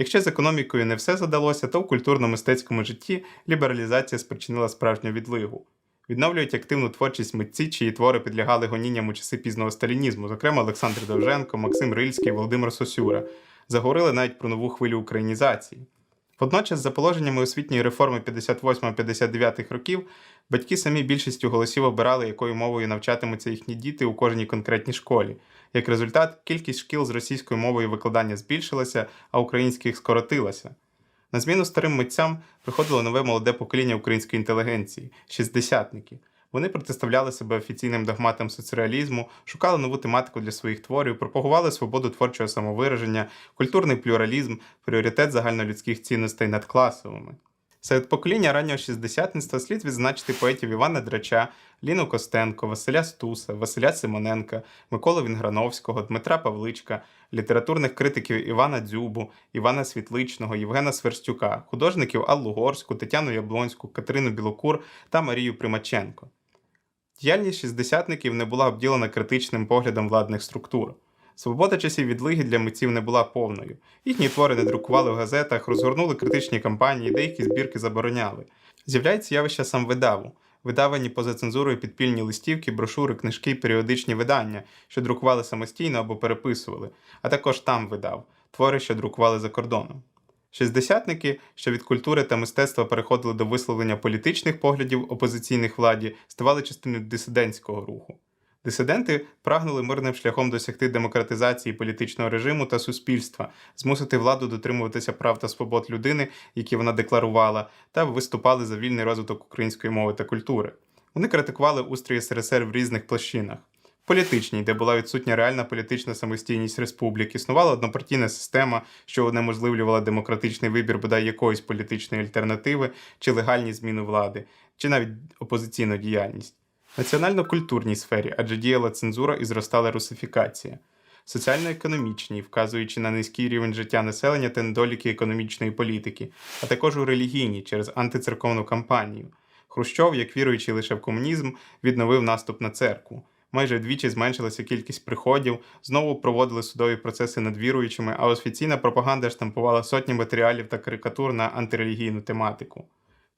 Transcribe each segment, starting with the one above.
Якщо з економікою не все задалося, то в культурно-мистецькому житті лібералізація спричинила справжню відлигу. Відновлюють активну творчість митці, чиї твори підлягали гонінням у часи пізного сталінізму, зокрема Олександр Довженко, Максим Рильський, Володимир Сосюра. Заговорили навіть про нову хвилю українізації. Водночас, за положеннями освітньої реформи 58-59 років, батьки самі більшістю голосів обирали, якою мовою навчатимуться їхні діти у кожній конкретній школі. Як результат, кількість шкіл з російською мовою викладання збільшилася, а українських скоротилася. На зміну старим митцям приходило нове молоде покоління української інтелігенції шістдесятники. Вони протиставляли себе офіційним догматам соцреалізму, шукали нову тематику для своїх творів, пропагували свободу творчого самовираження, культурний плюралізм, пріоритет загальнолюдських цінностей над класовими. Серед покоління раннього шістдесятництва слід відзначити поетів Івана Драча, Ліну Костенко, Василя Стуса, Василя Симоненка, Миколу Вінграновського, Дмитра Павличка, літературних критиків Івана Дзюбу, Івана Світличного, Євгена Сверстюка, художників Аллу Горську, Тетяну Яблонську, Катерину Білокур та Марію Примаченко. Діяльність шістдесятників не була обділена критичним поглядом владних структур. Свобода часів відлиги для митців не була повною. Їхні твори не друкували в газетах, розгорнули критичні кампанії, деякі збірки забороняли. З'являється явище сам видаву, видавані поза цензурою підпільні листівки, брошури, книжки, періодичні видання, що друкували самостійно або переписували, а також там видав твори, що друкували за кордоном. Шістдесятники, що від культури та мистецтва переходили до висловлення політичних поглядів опозиційних владі, ставали частиною дисидентського руху. Дисиденти прагнули мирним шляхом досягти демократизації політичного режиму та суспільства, змусити владу дотримуватися прав та свобод людини, які вона декларувала, та виступали за вільний розвиток української мови та культури. Вони критикували устрій СРСР в різних площинах. Політичній, де була відсутня реальна політична самостійність республік, існувала однопартійна система, що унеможливлювала демократичний вибір бодай якоїсь політичної альтернативи, чи легальні зміни влади, чи навіть опозиційну діяльність національно-культурній сфері, адже діяла цензура і зростала русифікація, соціально-економічній, вказуючи на низький рівень життя населення та недоліки економічної політики, а також у релігійній через антицерковну кампанію. Хрущов, як віруючий лише в комунізм, відновив наступ на церкву. Майже вдвічі зменшилася кількість приходів, знову проводили судові процеси над віруючими, а офіційна пропаганда штампувала сотні матеріалів та карикатур на антирелігійну тематику.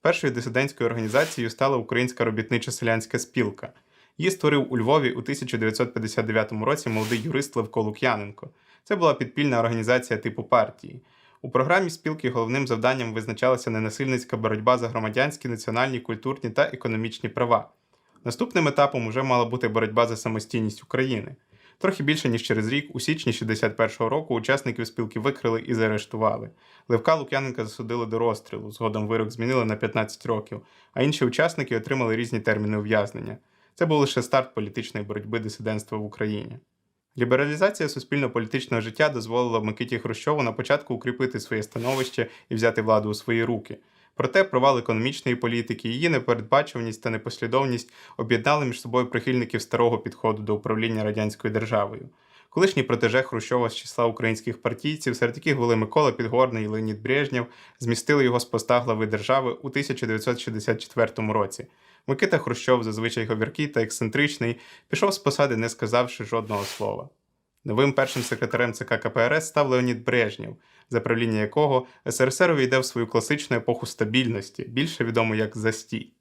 Першою дисидентською організацією стала Українська робітнича селянська спілка. Її створив у Львові у 1959 році молодий юрист Левко Лук'яненко. Це була підпільна організація типу партії. У програмі спілки головним завданням визначалася ненасильницька боротьба за громадянські, національні, культурні та економічні права. Наступним етапом уже мала бути боротьба за самостійність України. Трохи більше ніж через рік, у січні 61-го року, учасників спілки викрили і заарештували. Левка Лук'яненка засудили до розстрілу, згодом вирок змінили на 15 років, а інші учасники отримали різні терміни ув'язнення. Це був лише старт політичної боротьби дисидентства в Україні. Лібералізація суспільно-політичного життя дозволила Микиті Хрущову на початку укріпити своє становище і взяти владу у свої руки. Проте провал економічної політики, її непередбачуваність та непослідовність об'єднали між собою прихильників старого підходу до управління радянською державою. Колишній протеже Хрущова з числа українських партійців, серед яких були Микола Підгорний і Леонід Брежнєв, змістили його з поста глави держави у 1964 році. Микита Хрущов, зазвичай говіркий та ексцентричний, пішов з посади, не сказавши жодного слова. Новим першим секретарем ЦК КПРС став Леонід Брежнєв, за правління якого СРСР увійде в свою класичну епоху стабільності, більше відому як застій.